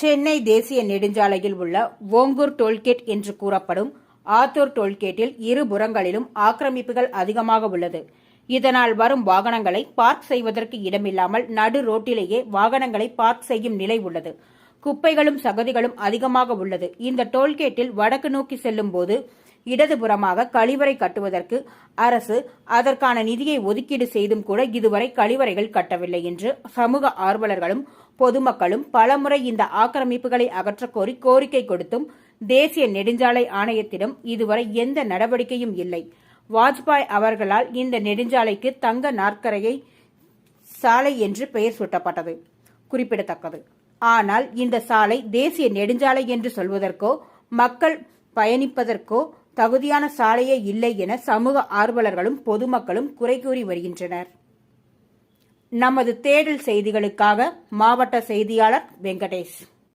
சென்னை தேசிய நெடுஞ்சாலையில் உள்ள ஓங்கூர் டோல்கேட் என்று கூறப்படும் ஆத்தூர் டோல்கேட்டில் இரு புறங்களிலும் ஆக்கிரமிப்புகள் அதிகமாக உள்ளது. இதனால் வரும் வாகனங்களை பார்க் செய்வதற்கு இடமில்லாமல் நடு ரோட்டிலேயே வாகனங்களை பார்க் செய்யும் நிலை உள்ளது. குப்பைகளும் சகதிகளும் அதிகமாக உள்ளது. இந்த டோல்கேட்டில் வடக்கு நோக்கி செல்லும் போது இடதுபுறமாக கழிவறை கட்டுவதற்கு அரசு அதற்கான நிதியை ஒதுக்கீடு செய்தும் கூட இதுவரை கழிவறைகள் கட்டவில்லை என்று சமூக ஆர்வலர்களும் பொதுமக்களும் பலமுறை இந்த ஆக்கிரமிப்புகளை அகற்றக்கோரி கோரிக்கை கொடுத்தும் தேசிய நெடுஞ்சாலை ஆணையத்திடம் இதுவரை எந்த நடவடிக்கையும் இல்லை. வாஜ்பாய் அவர்களால் இந்த நெடுஞ்சாலைக்கு தங்க நாற்கரையை சாலை என்று பெயர் சூட்டப்பட்டது. குறிப்பிடத்தக்கது. ஆனால் இந்த சாலை தேசிய நெடுஞ்சாலை என்று சொல்வதற்கோ மக்கள் பயணிப்பதற்கோ தகுதியான சாலையே இல்லை என சமூக ஆர்வலர்களும் பொதுமக்களும் குறை கூறி வருகின்றனர். நமது தேடல் செய்திகளுக்காக மாவட்ட செய்தியாளர் வெங்கடேஷ்.